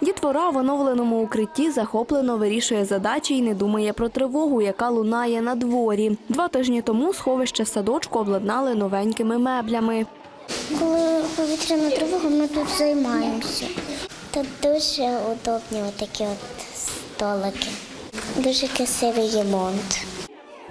Дітвора в оновленому укритті захоплено вирішує задачі і не думає про тривогу, яка лунає на дворі. Два тижні тому сховище садочку обладнали новенькими меблями. Коли повітряна тривога, ми тут займаємося. Тут дуже удобні такі от столики. Дуже красивий ремонт.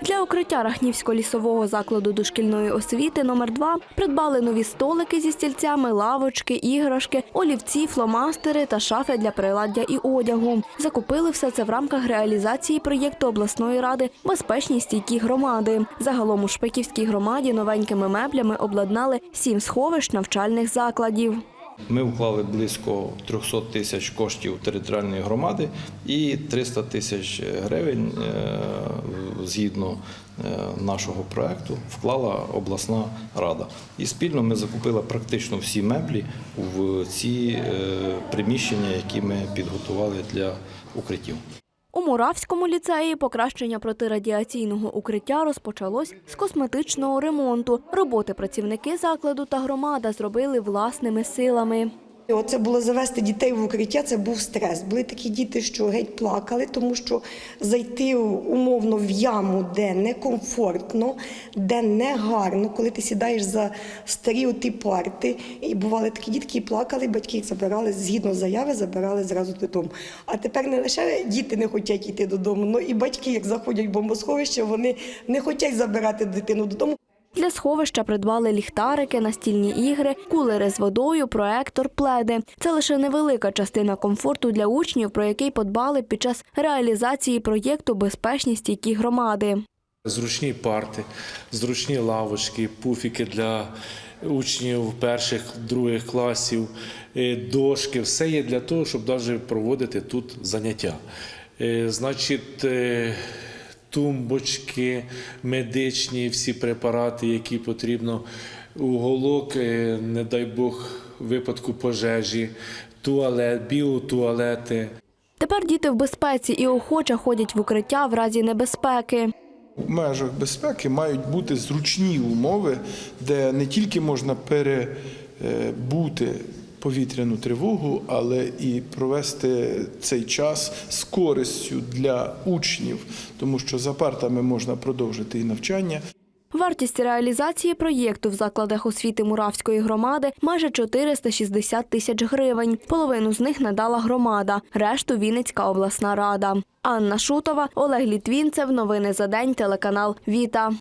Для укриття Рахнівського лісового закладу дошкільної освіти номер 2 придбали нові столики зі стільцями, лавочки, іграшки, олівці, фломастери та шафи для приладдя і одягу. Закупили все це в рамках реалізації проєкту обласної ради Безпечні стійкі громади. Загалом у Шпиківській громаді новенькими меблями обладнали сім сховищ навчальних закладів. Ми вклали близько 300 тисяч коштів територіальної громади і 300 тисяч гривень е, згідно е, нашого проекту вклала обласна рада. І спільно ми закупили практично всі меблі в ці е, приміщення, які ми підготували для укриттів. У Муравському ліцеї покращення протирадіаційного укриття розпочалось з косметичного ремонту. Роботи працівники закладу та громада зробили власними силами. Оце було завести дітей в укриття, це був стрес. Були такі діти, що геть плакали, тому що зайти умовно в яму, де некомфортно, де не гарно, коли ти сідаєш за старі оті парти. І бували такі дітки, які плакали, батьки їх забирали згідно заяви, забирали зразу додому. А тепер не лише діти не хочуть йти додому, але і батьки, як заходять в бомбосховище, вони не хочуть забирати дитину додому. Для сховища придбали ліхтарики, настільні ігри, кулери з водою, проектор, пледи. Це лише невелика частина комфорту для учнів, про який подбали під час реалізації проєкту Безпечні стійкі громади. Зручні парти, зручні лавочки, пуфіки для учнів перших, других класів, е, дошки. Все є для того, щоб навіть проводити тут заняття. Е, Значить, е, тумбочки, медичні, всі препарати, які потрібно, уголок, е, не дай Бог, випадку пожежі, туалет, біотуалети. Тепер діти в безпеці і охоче ходять в укриття в разі небезпеки. В межах безпеки мають бути зручні умови, де не тільки можна перебути повітряну тривогу, але і провести цей час з користю для учнів, тому що за партами можна продовжити і навчання. Вартість реалізації проєкту в закладах освіти Муравської громади майже 460 тисяч гривень. Половину з них надала громада, решту Вінницька обласна рада. Анна Шутова, Олег Літвінцев. Новини за день. Телеканал Віта.